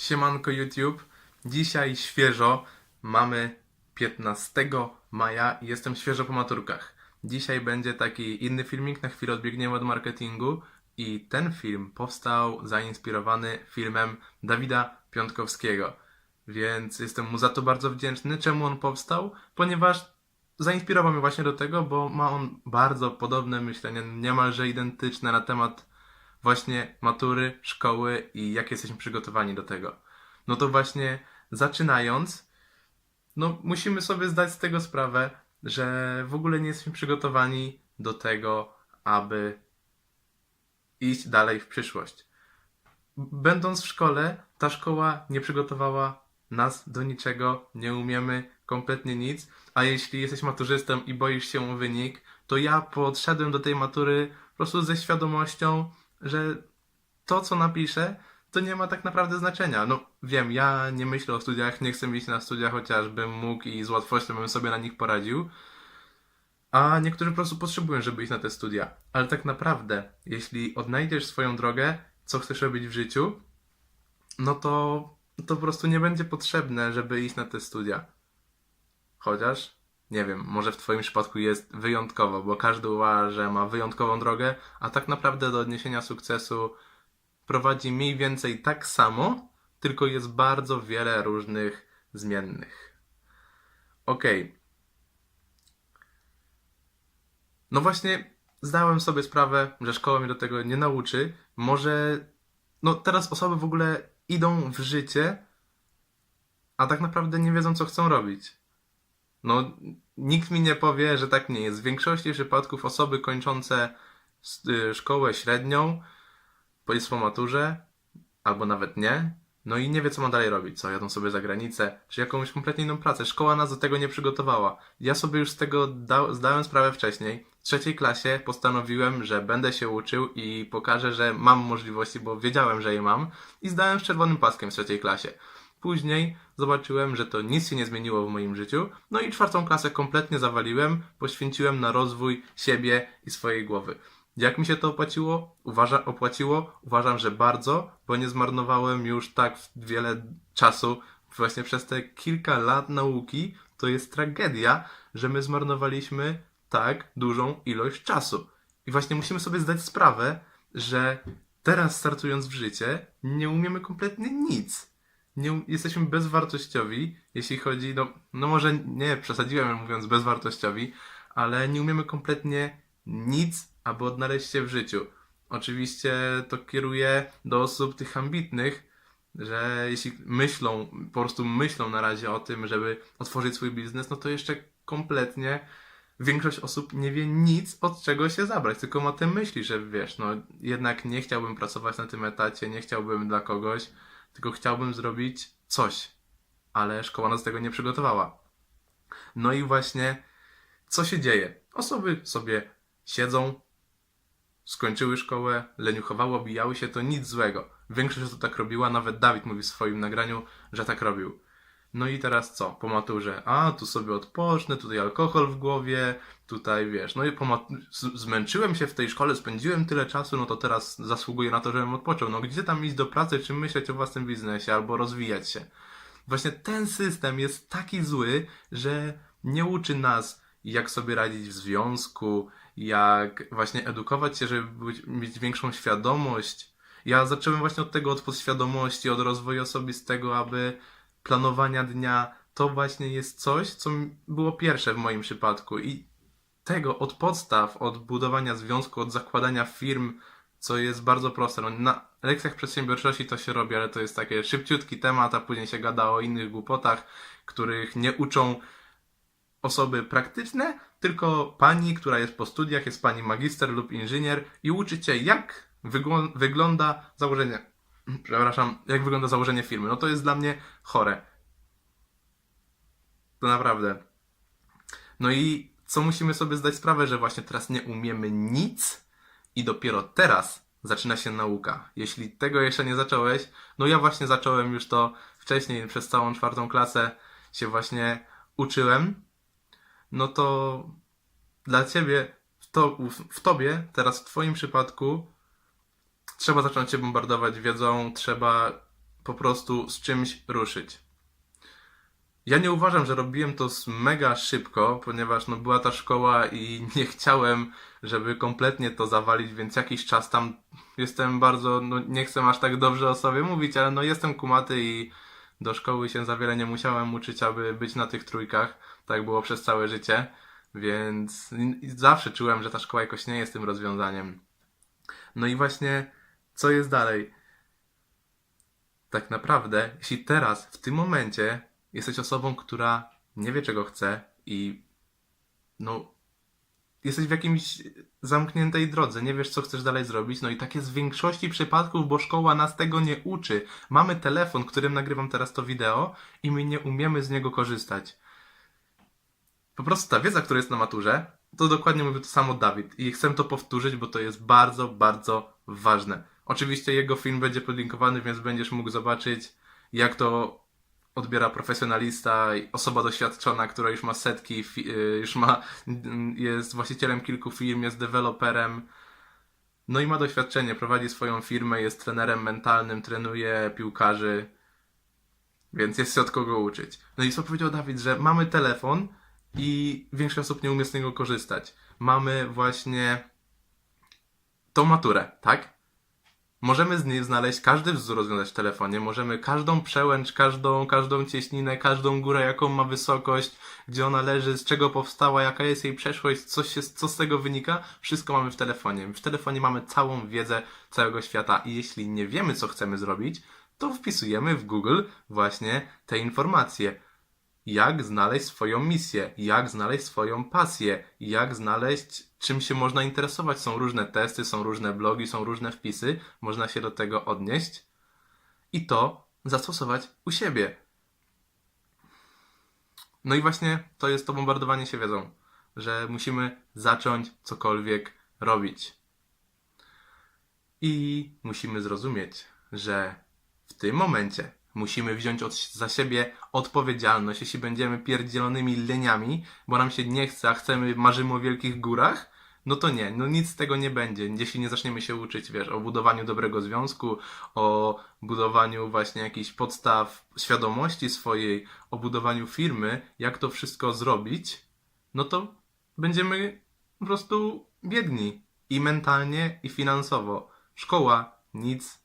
Siemanko YouTube. Dzisiaj świeżo mamy 15 maja i jestem świeżo po maturkach. Dzisiaj będzie taki inny filmik, na chwilę odbiegniemy od marketingu i ten film powstał zainspirowany filmem Dawida Piątkowskiego. Więc jestem mu za to bardzo wdzięczny. Czemu on powstał? Ponieważ zainspirował mnie właśnie do tego, bo ma on bardzo podobne myślenie, niemalże identyczne na temat właśnie matury, szkoły i jak jesteśmy przygotowani do tego. No to właśnie zaczynając, no musimy sobie zdać z tego sprawę, że w ogóle nie jesteśmy przygotowani do tego, aby iść dalej w przyszłość. Będąc w szkole, ta szkoła nie przygotowała nas do niczego, nie umiemy kompletnie nic, a jeśli jesteś maturzystą i boisz się o wynik, to ja podszedłem do tej matury po prostu ze świadomością, że to, co napiszę, to nie ma tak naprawdę znaczenia. No wiem, ja nie myślę o studiach, nie chcę iść na studia, chociażbym mógł i z łatwością bym sobie na nich poradził. A niektórzy po prostu potrzebują, żeby iść na te studia. Ale tak naprawdę, jeśli odnajdziesz swoją drogę, co chcesz robić w życiu, no to, to po prostu nie będzie potrzebne, żeby iść na te studia. Chociaż, nie wiem, może w Twoim przypadku jest wyjątkowo, bo każdy uważa, że ma wyjątkową drogę, a tak naprawdę do odniesienia sukcesu prowadzi mniej więcej tak samo, tylko jest bardzo wiele różnych zmiennych. Okej. No właśnie, zdałem sobie sprawę, że szkoła mnie do tego nie nauczy. Może, no teraz osoby w ogóle idą w życie, a tak naprawdę nie wiedzą, co chcą robić. No, nikt mi nie powie, że tak nie jest. W większości przypadków osoby kończące y, szkołę średnią, jest po maturze, albo nawet nie, no i nie wie, co ma dalej robić. Co, jadą sobie za granicę, czy jakąś kompletnie inną pracę. Szkoła nas do tego nie przygotowała. Ja sobie już z tego da- zdałem sprawę wcześniej. W trzeciej klasie postanowiłem, że będę się uczył i pokażę, że mam możliwości, bo wiedziałem, że je mam i zdałem z czerwonym paskiem w trzeciej klasie. Później zobaczyłem, że to nic się nie zmieniło w moim życiu, no i czwartą klasę kompletnie zawaliłem, poświęciłem na rozwój siebie i swojej głowy. Jak mi się to opłaciło? Uważa, opłaciło? Uważam, że bardzo, bo nie zmarnowałem już tak wiele czasu właśnie przez te kilka lat nauki. To jest tragedia, że my zmarnowaliśmy tak dużą ilość czasu. I właśnie musimy sobie zdać sprawę, że teraz startując w życie, nie umiemy kompletnie nic nie, jesteśmy bezwartościowi, jeśli chodzi, no, no może nie przesadziłem mówiąc bezwartościowi, ale nie umiemy kompletnie nic, aby odnaleźć się w życiu. Oczywiście to kieruje do osób tych ambitnych, że jeśli myślą, po prostu myślą na razie o tym, żeby otworzyć swój biznes, no to jeszcze kompletnie większość osób nie wie nic, od czego się zabrać, tylko ma te myśli, że wiesz, no jednak nie chciałbym pracować na tym etacie, nie chciałbym dla kogoś, tylko chciałbym zrobić coś, ale szkoła nas tego nie przygotowała. No i właśnie, co się dzieje? Osoby sobie siedzą, skończyły szkołę, leniuchowały, obijały się, to nic złego. Większość osób tak robiła, nawet Dawid mówi w swoim nagraniu, że tak robił. No i teraz co? Po maturze, a tu sobie odpocznę, tutaj alkohol w głowie, tutaj wiesz, no i zmęczyłem się w tej szkole, spędziłem tyle czasu, no to teraz zasługuję na to, żebym odpoczął. No gdzie tam iść do pracy, czy myśleć o własnym biznesie, albo rozwijać się? Właśnie ten system jest taki zły, że nie uczy nas, jak sobie radzić w związku, jak właśnie edukować się, żeby być, mieć większą świadomość. Ja zacząłem właśnie od tego, od podświadomości, od rozwoju osobistego, aby planowania dnia to właśnie jest coś, co było pierwsze w moim przypadku i tego od podstaw, od budowania związku, od zakładania firm, co jest bardzo proste. No, na lekcjach przedsiębiorczości to się robi, ale to jest taki szybciutki temat, a później się gada o innych głupotach, których nie uczą osoby praktyczne, tylko pani, która jest po studiach, jest pani magister lub inżynier i uczy cię, jak wyglą- wygląda założenie, przepraszam, jak wygląda założenie firmy. No to jest dla mnie chore. To naprawdę. No i co musimy sobie zdać sprawę, że właśnie teraz nie umiemy nic i dopiero teraz zaczyna się nauka. Jeśli tego jeszcze nie zacząłeś, no ja właśnie zacząłem już to wcześniej, przez całą czwartą klasę się właśnie uczyłem, no to dla ciebie, w, to, w tobie, teraz w twoim przypadku, trzeba zacząć się bombardować wiedzą, trzeba po prostu z czymś ruszyć. Ja nie uważam, że robiłem to mega szybko, ponieważ no, była ta szkoła i nie chciałem, żeby kompletnie to zawalić, więc jakiś czas tam jestem bardzo, no nie chcę aż tak dobrze o sobie mówić, ale no jestem kumaty i do szkoły się za wiele nie musiałem uczyć, aby być na tych trójkach. Tak było przez całe życie, więc zawsze czułem, że ta szkoła jakoś nie jest tym rozwiązaniem. No i właśnie, co jest dalej? Tak naprawdę, jeśli teraz, w tym momencie, jesteś osobą, która nie wie, czego chce i no, jesteś w jakimś zamkniętej drodze, nie wiesz, co chcesz dalej zrobić, no i tak jest w większości przypadków, bo szkoła nas tego nie uczy. Mamy telefon, którym nagrywam teraz to wideo i my nie umiemy z niego korzystać. Po prostu ta wiedza, która jest na maturze, to dokładnie mówi to samo Dawid i chcę to powtórzyć, bo to jest bardzo, bardzo ważne. Oczywiście jego film będzie podlinkowany, więc będziesz mógł zobaczyć, jak to odbiera profesjonalista, osoba doświadczona, która już ma setki, y, już ma, mm, jest właścicielem kilku firm, jest deweloperem, no i ma doświadczenie, prowadzi swoją firmę, jest trenerem mentalnym, trenuje piłkarzy, więc jest się od kogo uczyć. No i co powiedział Dawid, że mamy telefon i większość osób nie umie z niego korzystać. Mamy właśnie tą maturę, tak? Możemy z niej znaleźć każdy wzór rozwiązać w telefonie, możemy każdą przełęcz, każdą, każdą cieśninę, każdą górę, jaką ma wysokość, gdzie ona leży, z czego powstała, jaka jest jej przeszłość, co, się, co z tego wynika, wszystko mamy w telefonie. W telefonie mamy całą wiedzę całego świata i jeśli nie wiemy, co chcemy zrobić, to wpisujemy w Google właśnie te informacje. Jak znaleźć swoją misję, jak znaleźć swoją pasję, jak znaleźć, czym się można interesować. Są różne testy, są różne blogi, są różne wpisy, można się do tego odnieść i to zastosować u siebie. No i właśnie to jest to bombardowanie się wiedzą, że musimy zacząć cokolwiek robić. I musimy zrozumieć, że w tym momencie musimy wziąć od, za siebie odpowiedzialność. Jeśli będziemy pierdzielonymi leniami, bo nam się nie chce, a chcemy, marzymy o wielkich górach, no to nie, no nic z tego nie będzie. Jeśli nie zaczniemy się uczyć, wiesz, o budowaniu dobrego związku, o budowaniu właśnie jakichś podstaw świadomości swojej, o budowaniu firmy, jak to wszystko zrobić, no to będziemy po prostu biedni i mentalnie, i finansowo. Szkoła nic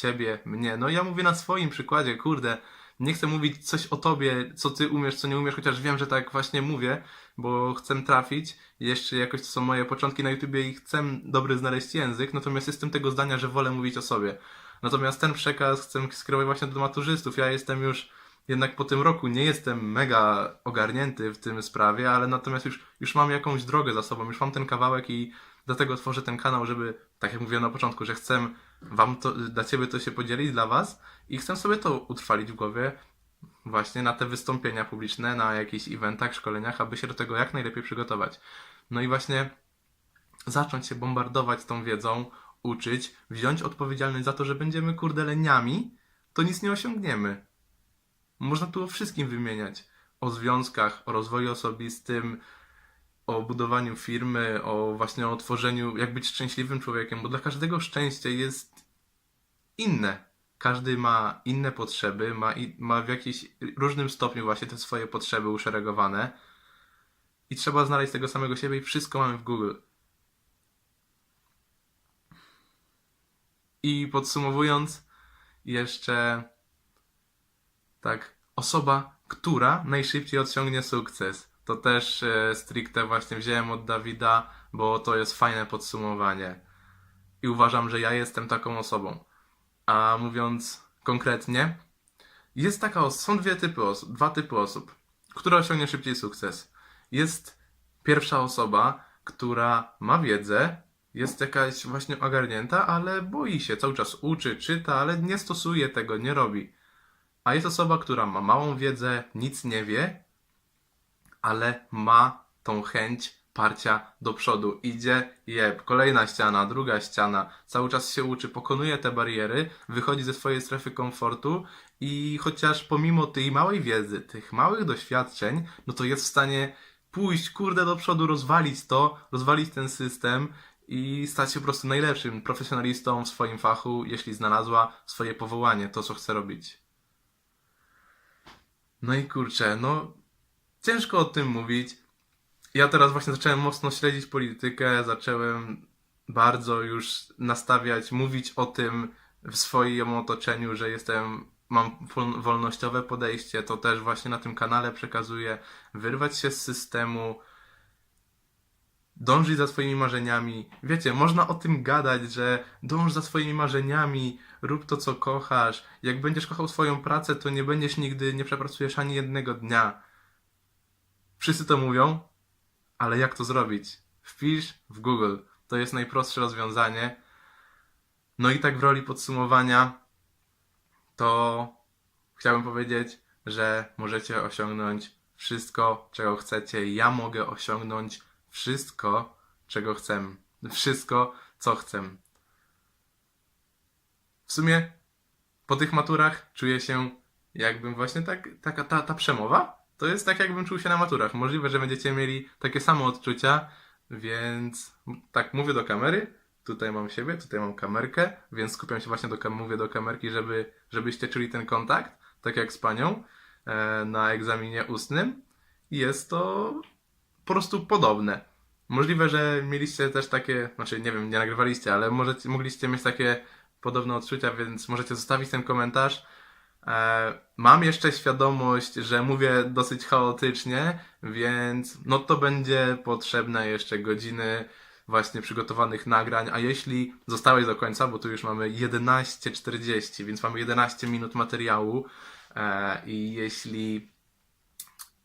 ciebie, mnie. No ja mówię na swoim przykładzie, kurde. Nie chcę mówić coś o tobie, co ty umiesz, co nie umiesz, chociaż wiem, że tak właśnie mówię, bo chcę trafić. Jeszcze jakoś to są moje początki na YouTubie i chcę dobry znaleźć język, natomiast jestem tego zdania, że wolę mówić o sobie. Natomiast ten przekaz chcę skierować właśnie do maturzystów. Ja jestem już jednak po tym roku nie jestem mega ogarnięty w tym sprawie, ale natomiast już, już mam jakąś drogę za sobą, już mam ten kawałek i dlatego tworzę ten kanał, żeby, tak jak mówiłem na początku, że chcę wam to, dla ciebie to się podzielić, dla was i chcę sobie to utrwalić w głowie właśnie na te wystąpienia publiczne, na jakichś eventach, szkoleniach, aby się do tego jak najlepiej przygotować. No i właśnie zacząć się bombardować tą wiedzą, uczyć, wziąć odpowiedzialność za to, że będziemy kurde leniami, to nic nie osiągniemy. Można tu o wszystkim wymieniać. O związkach, o rozwoju osobistym, o budowaniu firmy, o właśnie o tworzeniu, jak być szczęśliwym człowiekiem, bo dla każdego szczęście jest inne. Każdy ma inne potrzeby, ma, i, ma w jakimś różnym stopniu właśnie te swoje potrzeby uszeregowane i trzeba znaleźć tego samego siebie i wszystko mamy w Google. I podsumowując, jeszcze tak, osoba, która najszybciej osiągnie sukces. To też e, stricte właśnie wziąłem od Dawida, bo to jest fajne podsumowanie. I uważam, że ja jestem taką osobą. A mówiąc konkretnie, jest taka os- są dwie typy osób, dwa typy osób, które osiągnie szybciej sukces. Jest pierwsza osoba, która ma wiedzę, jest jakaś właśnie ogarnięta, ale boi się, cały czas uczy, czyta, ale nie stosuje tego, nie robi. A jest osoba, która ma małą wiedzę, nic nie wie, ale ma tą chęć parcia do przodu. Idzie, jeb, kolejna ściana, druga ściana, cały czas się uczy, pokonuje te bariery, wychodzi ze swojej strefy komfortu i chociaż pomimo tej małej wiedzy, tych małych doświadczeń, no to jest w stanie pójść, kurde, do przodu, rozwalić to, rozwalić ten system i stać się po prostu najlepszym profesjonalistą w swoim fachu, jeśli znalazła swoje powołanie, to co chce robić. No i kurczę, no ciężko o tym mówić. Ja teraz właśnie zacząłem mocno śledzić politykę, zacząłem bardzo już nastawiać, mówić o tym w swoim otoczeniu, że jestem, mam wol- wolnościowe podejście, to też właśnie na tym kanale przekazuję, wyrwać się z systemu, dążyć za swoimi marzeniami. Wiecie, można o tym gadać, że dąż za swoimi marzeniami, rób to, co kochasz. Jak będziesz kochał swoją pracę, to nie będziesz nigdy, nie przepracujesz ani jednego dnia. Wszyscy to mówią, ale jak to zrobić? Wpisz w Google. To jest najprostsze rozwiązanie. No i tak w roli podsumowania, to chciałbym powiedzieć, że możecie osiągnąć wszystko, czego chcecie. Ja mogę osiągnąć wszystko, czego chcę. Wszystko, co chcę. W sumie po tych maturach czuję się jakbym właśnie tak, taka ta, ta przemowa, to jest tak jakbym czuł się na maturach. Możliwe, że będziecie mieli takie same odczucia, więc tak mówię do kamery, tutaj mam siebie, tutaj mam kamerkę, więc skupiam się właśnie do mówię do kamerki, żeby, żebyście czuli ten kontakt, tak jak z panią e, na egzaminie ustnym. I Jest to po prostu podobne. Możliwe, że mieliście też takie, znaczy nie wiem, nie nagrywaliście, ale możecie, mogliście mieć takie podobne odczucia, więc możecie zostawić ten komentarz. E, mam jeszcze świadomość, że mówię dosyć chaotycznie, więc no to będzie potrzebne jeszcze godziny właśnie przygotowanych nagrań, a jeśli zostałeś do końca, bo tu już mamy 11.40, więc mamy 11 minut materiału e, i jeśli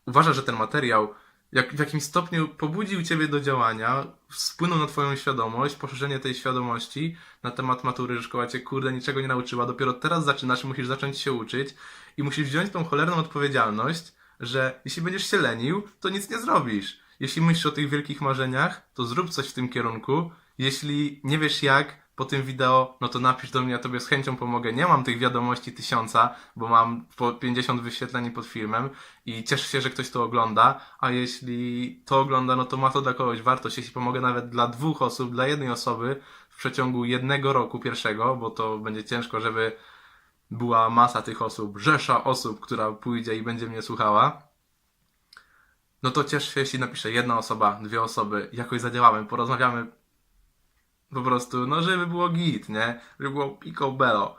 uważasz, że ten materiał jak, w jakimś stopniu pobudził Ciebie do działania, wpłynął na Twoją świadomość, poszerzenie tej świadomości na temat matury, że szkoła Cię kurde niczego nie nauczyła, dopiero teraz zaczynasz, musisz zacząć się uczyć i musisz wziąć tą cholerną odpowiedzialność, że jeśli będziesz się lenił, to nic nie zrobisz. Jeśli myślisz o tych wielkich marzeniach, to zrób coś w tym kierunku. Jeśli nie wiesz jak, po tym wideo, no to napisz do mnie, ja Tobie z chęcią pomogę. Nie mam tych wiadomości tysiąca, bo mam po 50 wyświetleń pod filmem i cieszę się, że ktoś to ogląda, a jeśli to ogląda, no to ma to dla kogoś wartość. Jeśli pomogę nawet dla dwóch osób, dla jednej osoby w przeciągu jednego roku pierwszego, bo to będzie ciężko, żeby była masa tych osób, rzesza osób, która pójdzie i będzie mnie słuchała, no to cieszę się, jeśli napisze jedna osoba, dwie osoby, jakoś zadziałamy, porozmawiamy po prostu, no żeby było git, nie? Żeby było picobello.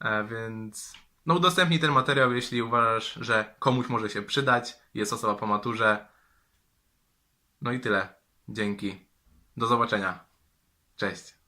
E, więc no udostępnij ten materiał, jeśli uważasz, że komuś może się przydać, jest osoba po maturze. No i tyle. Dzięki. Do zobaczenia. Cześć.